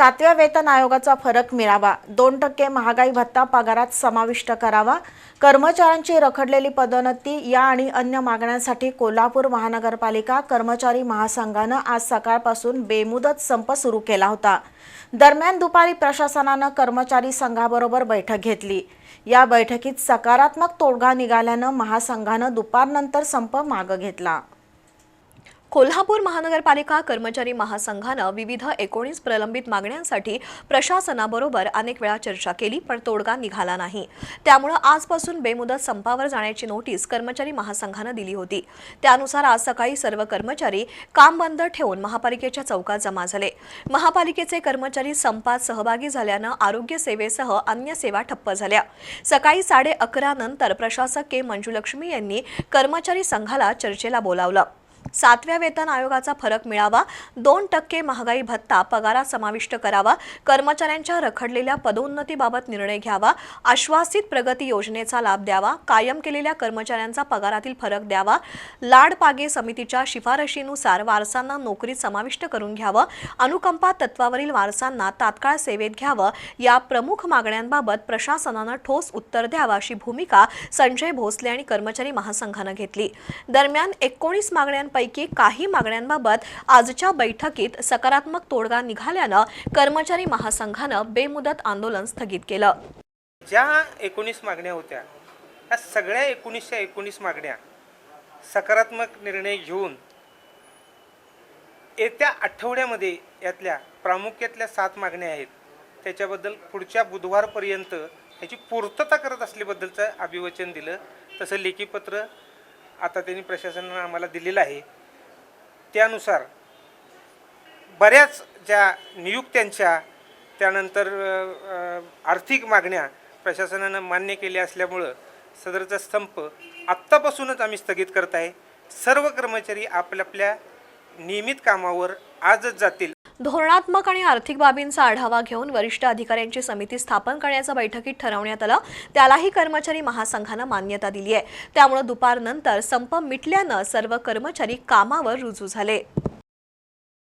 सातव्या वेतन आयोगाचा फरक मिळावा. दोन टक्के महागाई भत्ता पगारात समाविष्ट करावा. कर्मचाऱ्यांची रखडलेली पदोन्नती या आणि अन्य मागण्यांसाठी कोल्हापूर महानगरपालिका कर्मचारी महासंघानं आज सकाळपासून बेमुदत संप सुरू केला होता. दरम्यान दुपारी प्रशासनानं कर्मचारी संघाबरोबर बैठक घेतली. या बैठकीत सकारात्मक तोडगा निघाल्यानं महासंघानं दुपारनंतर संप मागं घेतला. कोल्हापूर महानगरपालिका कर्मचारी महासंघानं विविध एकोणीस प्रलंबित मागण्यांसाठी प्रशासनाबरोबर अनेक वेळा चर्चा केली पण तोडगा निघाला नाही. त्यामुळं आजपासून बेमुदत संपावर जाण्याची नोटीस कर्मचारी महासंघानं दिली होती. त्यानुसार आज सकाळी सर्व कर्मचारी काम बंद ठेवून महापालिकेच्या चौकात जमा झाले. महापालिकेचे कर्मचारी संपात सहभागी झाल्यानं आरोग्य सेवेसह अन्य सेवा ठप्प झाल्या. सकाळी साडे अकरा नंतर प्रशासक के. मंजुलक्ष्मी यांनी कर्मचारी संघाला चर्चेला बोलावलं. सातव्या वेतन आयोगाचा फरक मिळावा दोन टक्के महागाई भत्ता पगारात समाविष्ट करावा कर्मचाऱ्यांच्या रखडलेल्या पदोन्नतीबाबत निर्णय घ्यावा आश्वासित प्रगती योजनेचा लाभ द्यावा कायम केलेल्या कर्मचाऱ्यांचा पगारातील फरक द्यावा लाडपागे समितीच्या शिफारशीनुसार वारसांना नोकरीत समाविष्ट करून घ्यावं अनुकंपा तत्वावरील वारसांना तात्काळ सेवेत घ्यावं या प्रमुख मागण्यांबाबत प्रशासनानं ठोस उत्तर द्यावं अशी भूमिका संजय भोसले आणि कर्मचारी महासंघानं घेतली. दरम्यान एकोणीस मागण्यांपैकी काही मागण्यांबाबत आजच्या बैठकीत सकारात्मक तोडगा निघाल्यानं कर्मचारी महासंघानं बेमुदत आंदोलन स्थगित केलं. ज्या एकोणीस मागण्या होत्या त्या सगळ्या एकोणीसच्या एकोणीस मागण्या सकारात्मक निर्णय घेऊन येत्या आठवड्यामध्ये यातल्या प्रामुख्यातल्या सात मागण्या आहेत त्याच्याबद्दल पुढच्या बुधवारपर्यंत ह्याची पूर्तता करत असल्याबद्दलचं अभिवचन दिलं. तसं लेखीपत्र आता त्यांनी प्रशासनानं आम्हाला दिलेलं आहे. त्यानुसार बऱ्याच ज्या नियुक्त्यांच्या त्यानंतर आर्थिक मागण्या प्रशासनानं मान्य केल्या असल्यामुळं सदरचा संप आत्तापासूनच आम्ही स्थगित करत आहे. सर्व कर्मचारी आपल्या आपल्या नियमित कामावर आजच जातील. धोरणात्मक आणि आर्थिक बाबींचा आढावा घेऊन वरिष्ठ अधिकाऱ्यांची समिती स्थापन करण्याचं बैठकीत ठरवण्यात आलं. त्यालाही कर्मचारी महासंघानं मान्यता दिली आहे. त्यामुळे दुपारनंतर संप मिटल्यानं सर्व कर्मचारी कामावर रुजू झाले.